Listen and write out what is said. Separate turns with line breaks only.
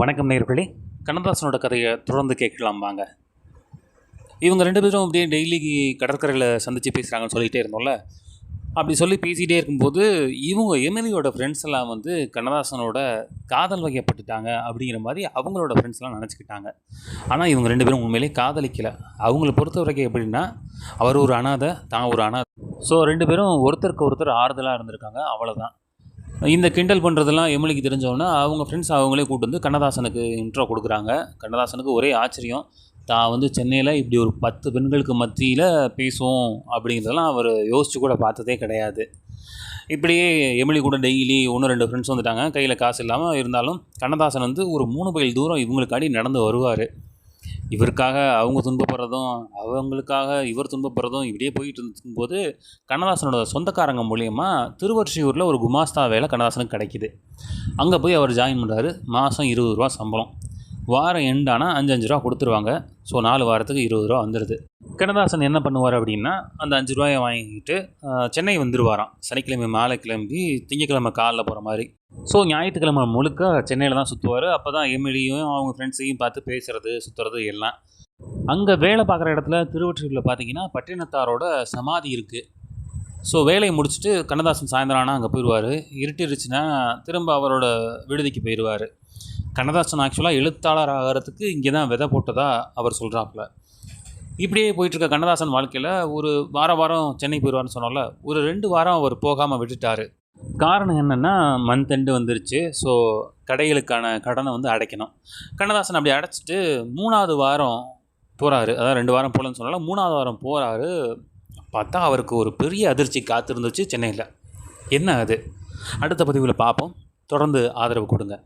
வணக்கம் நேர்களே. கண்ணதாசனோட கதையை தொடர்ந்து கேட்கலாம் வாங்க. இவங்க ரெண்டு பேரும் அப்படியே டெய்லி கடற்கரையில் சந்தித்து பேசுகிறாங்கன்னு சொல்லிகிட்டே இருந்தோம்ல. அப்படி சொல்லி பேசிகிட்டே இருக்கும்போது இவங்க எம்எல்ஏயோட ஃப்ரெண்ட்ஸ் எல்லாம் வந்து கண்ணதாசனோட காதல் வகைப்பட்டுட்டாங்க அப்படிங்கிற மாதிரி அவங்களோட ஃப்ரெண்ட்ஸ்லாம் நினச்சிக்கிட்டாங்க. ஆனால் இவங்க ரெண்டு பேரும் உண்மையிலே காதலிக்கலை. அவங்கள பொறுத்த வரைக்கும் எப்படின்னா அவர் ஒரு அனாதை தான் ஒரு அனாதை. ஸோ ரெண்டு பேரும் ஒருத்தருக்கு ஒருத்தர் ஆறுதலாக இருந்திருக்காங்க. அவ்வளோதான் இந்த கிண்டல் பண்ணுறதெல்லாம் எம்எல்ஏக்கு தெரிஞ்சவொன்னே அவங்க ஃப்ரெண்ட்ஸ் அவங்களே கூட்டு வந்து கண்ணதாசனுக்கு இன்ட்ரோ கொடுக்குறாங்க. கண்ணதாசனுக்கு ஒரே ஆச்சரியம். தான் வந்து சென்னையில் இப்படி ஒரு பத்து பெண்களுக்கு மத்தியில் பேசுவோம் அப்படிங்கிறதெல்லாம் அவர் யோசிச்சு கூட பார்த்ததே கிடையாது. இப்படியே எம்எல்ஏ கூட டெய்லி ஒன்று ரெண்டு ஃப்ரெண்ட்ஸ் வந்துட்டாங்க. கையில் காசு இல்லாமல் இருந்தாலும் கண்ணதாசன் வந்து ஒரு மூணு மைல் தூரம் இவங்களுக்காடி நடந்து வருவார். இவருக்காக அவங்க துன்பப்படுறதும் அவங்களுக்காக இவர் துன்பப்படுறதும் இப்படியே போயிட்டு இருக்கும்போது கண்ணதாசனோட சொந்தக்காரங்க மூலியமா திருவொற்றியூரில் ஒரு குமாஸ்தா வேலை கண்ணதாசனுக்கு கிடைக்கிது. அங்கே போய் அவர் ஜாயின் பண்ணுறாரு மாதம் இருபது ரூபா சம்பளம். வாரம் எண்டானா அஞ்சு அஞ்சு ரூபா கொடுத்துருவாங்க. ஸோ நாலு வாரத்துக்கு இருபது ரூபா வந்துடுது கண்ணதாசன் என்ன பண்ணுவார் அப்படின்னா அந்த அஞ்சு ரூபாயை வாங்கிக்கிட்டு சென்னை வந்துடுவாராம் சனிக்கிழமை மாலை கிளம்பி திங்கக்கிழமை காலைல போகிற மாதிரி. ஸோ ஞாயிற்றுக்கிழமை முழுக்க சென்னையில் தான் சுற்றுவார் அப்போ தான் எம்எல்ஏயும் அவங்க ஃப்ரெண்ட்ஸையும் பார்த்து பேசுகிறது சுற்றுறது எல்லாம். அங்கே வேலை பார்க்குற இடத்துல திருவொற்றியூரில் பார்த்தீங்கன்னா பட்டினத்தாரோட சமாதி இருக்குது ஸோ வேலையை முடிச்சுட்டு கண்ணதாசன் சாயந்தரம் ஆனால் அங்கே போயிடுவார் இருட்டிருச்சுன்னா திரும்ப அவரோட விடுதிக்கு போயிடுவார் கண்ணதாசன் ஆக்சுவலாக எழுத்தாளர் ஆகிறதுக்கு இங்கே தான் விதை போட்டதா அவர் சொல்கிறாப்புல இப்படியே போயிட்டுருக்க கண்ணதாசன் வாழ்க்கையில் ஒரு வார வாரம் சென்னை போயிடுவார்னு சொன்னால ஒரு ரெண்டு வாரம் அவர் போகாமல் விட்டுட்டார். காரணம் என்னென்னா மந்த் எண்டு வந்துருச்சு ஸோ கடைகளுக்கான கடனை வந்து அடைக்கணும். கண்ணதாசன் அப்படி அடைச்சிட்டு மூணாவது வாரம் போகிறாரு அதான் ரெண்டு வாரம் போகலன்னு சொன்னால மூணாவது வாரம் போகிறாரு பார்த்தா அவருக்கு ஒரு பெரிய அதிர்ச்சி காத்திருந்துச்சு சென்னையில். என்ன அது? அடுத்த பதிவில் பார்ப்போம். தொடர்ந்து ஆதரவு கொடுங்க.